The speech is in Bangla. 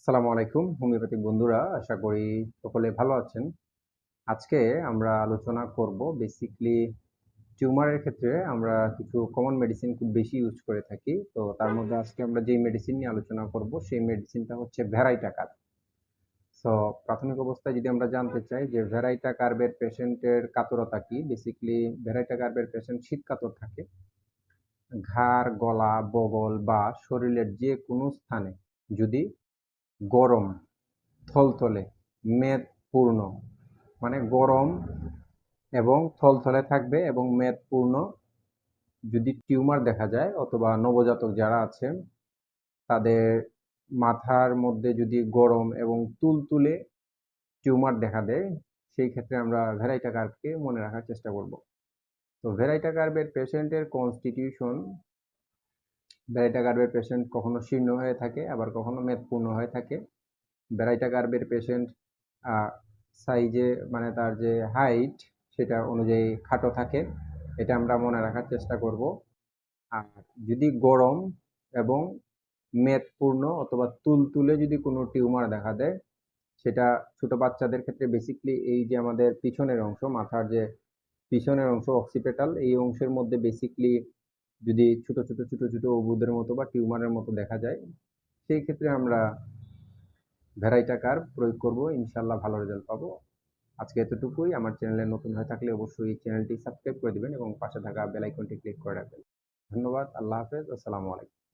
আসসালামু আলাইকুম, হোমিওপ্যাথিক বন্ধুরা, আশা করি সকলে ভালো আছেন। আজকে আমরা আলোচনা করব বেসিকলি টিউমারের ক্ষেত্রে আমরা কিছু কমন মেডিসিন খুব বেশি ইউজ করে থাকি। তো তার মধ্যে আজকে আমরা যেই মেডিসিন নিয়ে আলোচনা করব, সেই মেডিসিনটা হচ্ছে ভ্যারাইটা কার্ব সো প্রাথমিক অবস্থায় যদি আমরা জানতে চাই যে ভ্যারাইটা কার্বের পেশেন্টের কাতরতা কি বেসিকলি ভ্যারাইটা কার্বের পেশেন্ট শীত কাতর থাকে। ঘাড়, গলা, বগল বা শরীরের যে কোনো স্থানে যদি গরম, থলথলে মেদ পূর্ণ মানে গরম এবং থলথলে থাকবে এবং মেদ পূর্ণ যদি টিউমার দেখা যায় অথবা নবজাতক যারা আছেন, তাদের মাথার মধ্যে যদি গরম এবং তুলতুলে টিউমার দেখা দেয়, সেই ক্ষেত্রে আমরা ভ্যারাইটা কার্ভকে মনে রাখার চেষ্টা করব। তো ভ্যারাইটা কার্ভের পেশেন্টের কনস্টিটিউশন ভ্যারাইটা কার্ভের পেশেন্ট কখনো শীর্ণ হয়ে থাকে, আবার কখনো মেদপূর্ণ হয়ে থাকে। ভ্যারাইটা কার্ভের পেশেন্ট সাইজে মানে তার যে হাইট সেটা অনুযায়ী খাটো থাকে। এটা আমরা মনে রাখার চেষ্টা করব। আর যদি গরম এবং মেদপূর্ণ অথবা তুলতুলে যদি কোনো টিউমার দেখা দেয়, সেটা ছোট বাচ্চাদের ক্ষেত্রে বেসিকলি এই যে আমাদের পিছনের অংশ, মাথার যে পিছনের অংশ অক্সিপেটাল এই অংশের মধ্যে বেসিকলি যদি ছোট ছোট ছোট ছোট অবুদের মতো বা টিউমারের মতো দেখা যায়, সেই ক্ষেত্রে আমরা ভ্যারাইটা কার প্রয়োগ করব ইনশাল্লাহ ভালো রেজাল্ট পাবো। আজকে এতটুকুই। আমার চ্যানেলে নতুন হয়ে থাকলে অবশ্যই চ্যানেলটি সাবস্ক্রাইব করে দেবেন এবং পাশে থাকা বেলাইকনটি ক্লিক করে রাখবেন। ধন্যবাদ। আল্লাহ হাফেজ। আসসালামু আলাইকুম।